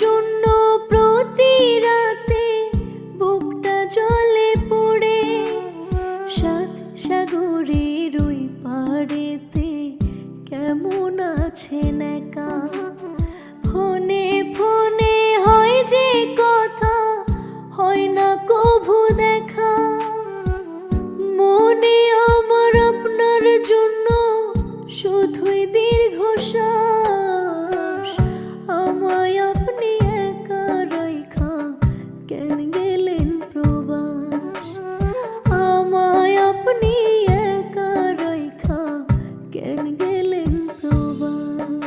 জন্য প্রতি রাতে বুকটা জলে পড়ে সাত সাগরের ওই পাড়েতে কেমন আছেন একা? ফোনে ফোনে হয় যে কথা, হয় না কভু দেখা। মনে আমার আপনার জন্য শুধুই দীর্ঘশ্বাস। lên cầu vàng